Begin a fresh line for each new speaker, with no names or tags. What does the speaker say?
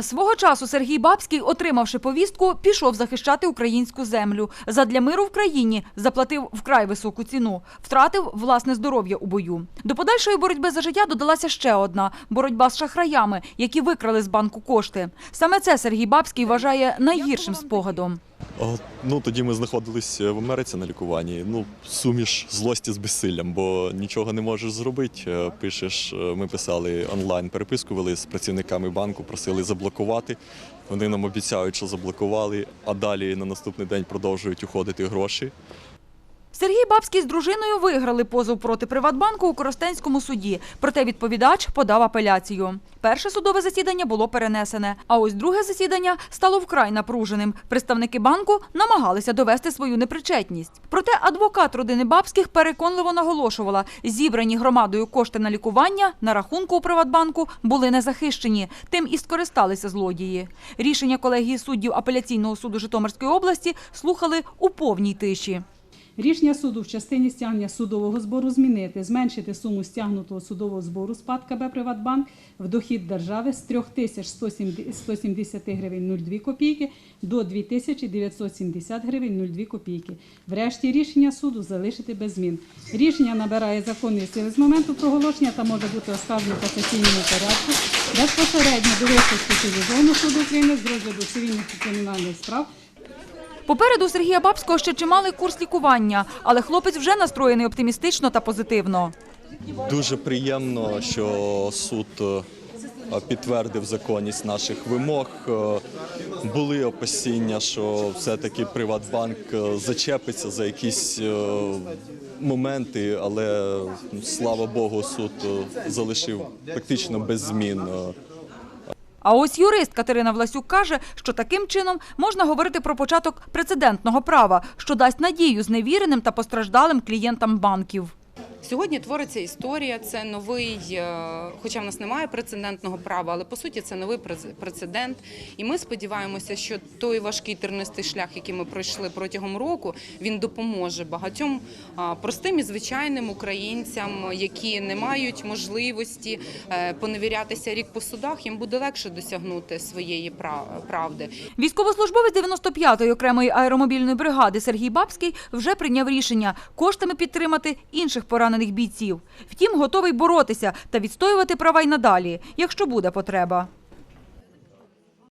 Свого часу Сергій Бабський, отримавши повістку, пішов захищати українську землю. Задля миру в країні заплатив вкрай високу ціну, втратив власне здоров'я у бою. До подальшої боротьби за життя додалася ще одна боротьба з шахраями, які викрали з банку кошти. Саме це Сергій Бабський вважає найгіршим спогадом.
Ну тоді ми знаходилися в Америці на лікуванні. Ну, суміш злості з безсиллям, бо нічого не можеш зробити. Е, Пишеш, е, ми писали онлайн переписку, вели з працівниками банку, просили заблокувати. Вони нам обіцяють, що заблокували, а далі на наступний день продовжують уходити гроші.
Сергій Бабський з дружиною виграли позов проти Приватбанку у Коростенському суді. Проте відповідач подав апеляцію. Перше судове засідання було перенесене, а ось друге засідання стало вкрай напруженим. Представники банку намагалися довести свою непричетність. Проте адвокат родини Бабських переконливо наголошувала, зібрані громадою кошти на лікування на рахунку у Приватбанку були не захищені. Тим і скористалися злодії. Рішення колегії суддів апеляційного суду Житомирської області слухали у повній тиші.
Рішення суду в частині стягнення судового збору змінити, зменшити суму стягнутого судового збору СПАД КБ «Приватбанк» в дохід держави з 3170 гривень 02 копійки до 2970 гривень 02 копійки. Врешті рішення суду залишити без змін. Рішення набирає законної сили з моменту проголошення та може бути оскаржено в касаційному порядку безпосередньо до висновку спеціалізованого суду України з розгляду цивільних та кримінальних справ
Попереду Сергія Бабського ще чималий курс лікування, але хлопець вже настроєний оптимістично та позитивно.
Дуже приємно, що суд е, підтвердив законність наших вимог. Е, Були опасіння, що все-таки Приватбанк е, зачепиться за якісь моменти, але слава Богу, суд залишив практично без змін.
А ось юрист Катерина Власюк каже, що таким чином можна говорити про початок прецедентного права, що дасть надію зневіреним та постраждалим клієнтам банків.
Сьогодні твориться історія. Це новий, е, хоча в нас немає прецедентного права, але по суті це новий прец- прецедент. І ми сподіваємося, що той важкий тернистий шлях, який ми пройшли протягом року, він допоможе багатьом простим і звичайним українцям, які не мають можливості е, поневірятися рік по судах. Їм буде легше досягнути своєї пра- правди.
Військовослужбовець 95-ї окремої аеромобільної бригади Сергій Бабський вже прийняв рішення коштами підтримати інших поранених бійців. Втім, готовий боротися та відстоювати права й надалі, якщо буде потреба.